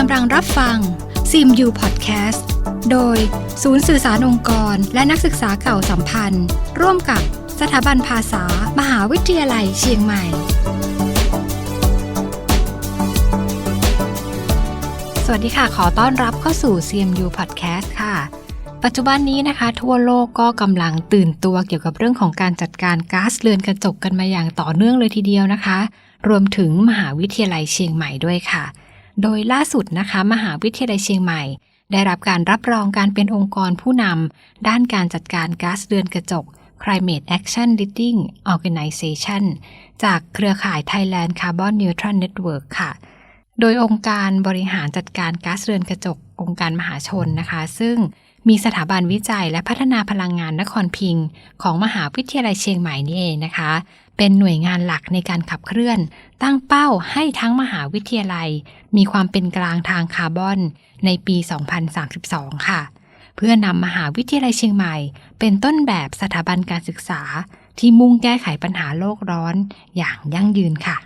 กำลังรับฟังซิมยูพอดแคสต์โดยศูนย์สื่อสารองค์กร และนักศึกษาเก่าสัมพันธ์ ร่วมกับสถาบันภาษา มหาวิทยาลัยเชียงใหม่ สวัสดีค่ะ ขอต้อนรับเข้าสู่ CMU Podcast ค่ะ ปัจจุบันนี้นะคะ ทั่วโลกก็กำลังตื่นตัวเกี่ยวกับเรื่องของการจัดการก๊าซเรือนกระจกกันมาอย่างต่อเนื่องเลยทีเดียวนะคะ รวมถึงมหาวิทยาลัยเชียงใหม่ด้วยค่ะ โดยล่าสุดนะคะ มหาวิทยาลัยเชียงใหม่ ได้รับการรับรองการเป็นองค์กรผู้นำด้านการจัดการก๊าซเรือนกระจก Climate Action Leading Organization จากเครือข่าย Thailand Carbon Neutral Network ค่ะ โดยองค์การบริหารจัดการก๊าซเรือนกระจก องค์การมหาชนนะคะ ซึ่งมีสถาบันวิจัยและพัฒนาพลังงานนครพิงค์ของมหาวิทยาลัยเชียงใหม่นี่เองนะคะ เป็นหน่วยงานหลักในการขับเคลื่อน ตั้งเป้าให้ทั้งมหาวิทยาลัย มีความเป็นกลางทางคาร์บอนในปี 2032 ค่ะ เพื่อนำมหาวิทยาลัยเชียงใหม่ เป็นต้นแบบสถาบันการศึกษา ที่มุ่งแก้ไขปัญหาโลกร้อนอย่างยั่งยืนค่ะ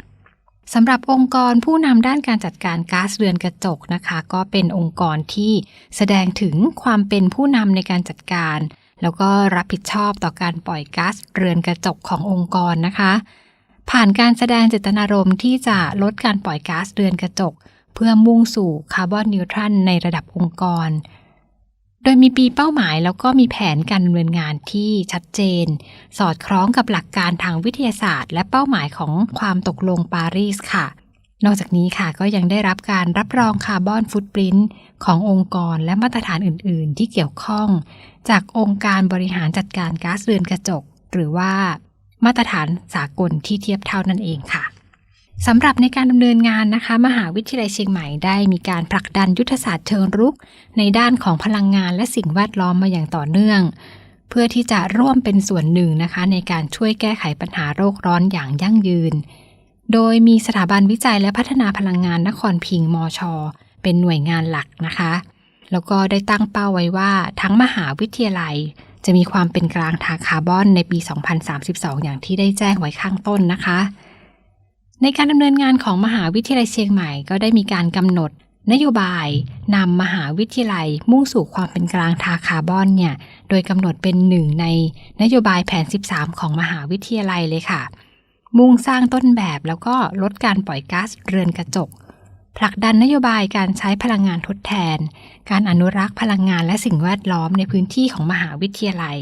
สำหรับองค์กรผู้นำด้านการจัดการก๊าซเรือนกระจกนะคะ ก็เป็นองค์กรที่แสดงถึงความเป็นผู้นำในการจัดการ แล้วก็รับผิดชอบต่อการปล่อยก๊าซเรือนกระจกขององค์กรนะคะ ผ่านการแสดงเจตนารมณ์ที่จะลดการปล่อยก๊าซเรือนกระจก เพื่อมุ่งสู่คาร์บอนนิวทรัลในระดับองค์กร โดยมีปีเป้าหมายแล้วก็มีแผนการดำเนินงานที่ชัดเจน สอดคล้องกับหลักการทางวิทยาศาสตร์ และเป้าหมายของความตกลงปารีสค่ะ นอกจากนี้ค่ะก็ยังได้รับการรับรองคาร์บอนฟุตปรินท์ขององค์กรและมาตรฐานอื่น ๆ ที่เกี่ยวข้อง จากองค์การบริหารจัดการก๊าซเรือนกระจก หรือว่ามาตรฐานสากลที่เทียบเท่านั่นเองค่ะสำหรับในการดำเนินงานนะคะ มหาวิทยาลัยเชียงใหม่ได้มีการผลักดันยุทธศาสตร์เชิงรุก ในด้านของพลังงานและสิ่งแวดล้อมมาอย่างต่อเนื่อง เพื่อที่จะร่วมเป็นส่วนหนึ่งนะคะ ในการช่วยแก้ไขปัญหาโรคร้อนอย่างยั่งยืน โดยมีสถาบันวิจัยและพัฒนาพลังงานนครพิงค์มอชอเป็นหน่วยงานหลักนะคะ แล้วก็ได้ตั้งเป้าไว้ว่าทั้งมหาวิทยาลัย จะมีความเป็นกลางทางคาร์บอนในปี 2032 อย่างที่ได้แจ้งไว้ข้างต้นนะคะ ในการดำเนินงานของมหาวิทยาลัยเชียงใหม่ ก็ได้มีการกำหนด นโยบายนำมหาวิทยาลัยมุ่งสู่ความเป็นกลางทางคาร์บอนเนี่ย โดยกำหนดเป็นหนึ่งในนโยบายแผน 13 ของมหาวิทยาลัยเลยค่ะ มุ่งสร้างต้นแบบแล้วก็ลดการปล่อยก๊าซเรือนกระจก ผลักดันนโยบายการใช้พลังงานทดแทน การอนุรักษ์พลังงานและสิ่งแวดล้อมในพื้นที่ของมหาวิทยาลัย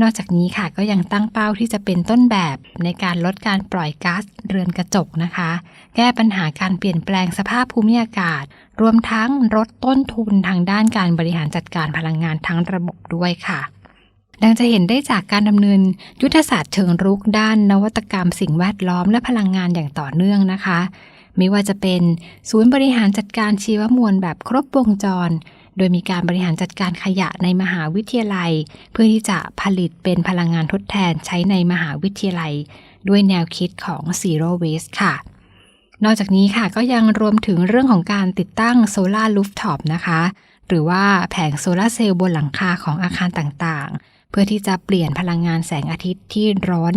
นอกจากนี้ค่ะก็ยังตั้งเป้าที่จะเป็นต้นแบบในการลดการปล่อยก๊าซเรือนกระจกนะคะ แก้ปัญหาการเปลี่ยนแปลงสภาพภูมิอากาศ รวมทั้งลดต้นทุนทางด้านการบริหารจัดการพลังงานทั้งระบบด้วยค่ะ ดังจะเห็นได้จากการดำเนินยุทธศาสตร์เชิงรุกด้านนวัตกรรมสิ่งแวดล้อมและพลังงานอย่างต่อเนื่องนะคะ ไม่ว่าจะเป็นศูนย์บริหารจัดการชีวมวลแบบครบวงจร โดยมีการบริหารจัดการขยะในมหาวิทยาลัย เพื่อที่จะผลิตเป็นพลังงานทดแทนใช้ในมหาวิทยาลัย ด้วยแนวคิดของ Zero Waste ค่ะนอกจากนี้ค่ะก็ยังรวมถึงเรื่องของการติดตั้งโซลาร์ลูฟท็อปนะคะ หรือว่าแผงโซลาร์เซลล์บนหลังคาของอาคารต่างๆ เพื่อที่จะเปลี่ยนพลังงานแสงอาทิตย์ที่ร้อน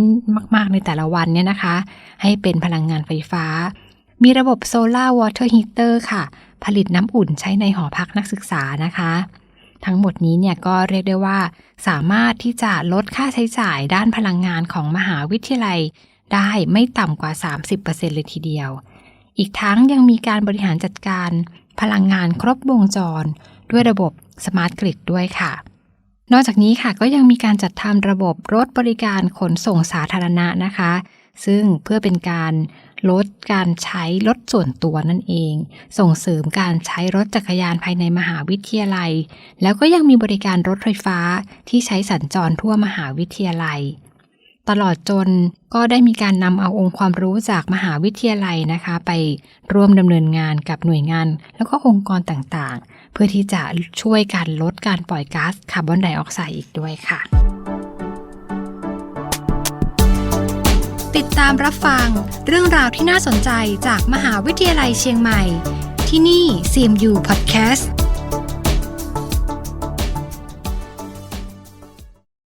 มาก ๆ ในแต่ละวันเนี่ยนะคะ ให้เป็นพลังงานไฟฟ้า มีระบบโซลาร์วอเตอร์ฮีเตอร์ค่ะ ผลิตน้ำอุ่นใช้ในหอพักนักศึกษานะคะ ทั้งหมดนี้เนี่ยก็เรียกได้ว่า สามารถที่จะลดค่าใช้จ่ายด้านพลังงานของมหาวิทยาลัย ได้ไม่ต่ำกว่า 30%เลยทีเดียว อีกทั้งยังมีการบริหารจัดการพลังงานครบวงจร ด้วยระบบสมาร์ทกริดด้วยค่ะ นอกจากนี้ค่ะก็ยังมีการจัดทำระบบรถบริการขนส่งสาธารณะนะคะ ซึ่งเพื่อเป็นการลดการใช้รถส่วนตัวนั่นเอง ส่งเสริมการใช้รถจักรยานภายในมหาวิทยาลัย แล้วก็ยังมีบริการรถไฟฟ้าที่ใช้สัญจรทั่วมหาวิทยาลัย ตลอดจนก็ได้มีการนำเอาองค์ความรู้จากมหาวิทยาลัยนะคะ ไปร่วมดำเนินงานกับหน่วยงาน แล้วก็องค์กรต่างๆ เพื่อที่จะช่วยการลดการปล่อยก๊าซคาร์บอนไดออกไซด์อีกด้วยค่ะ ติดตามรับฟังเรื่องราวที่น่าสนใจจากมหาวิทยาลัยเชียงใหม่ ที่นี่ CMU Podcast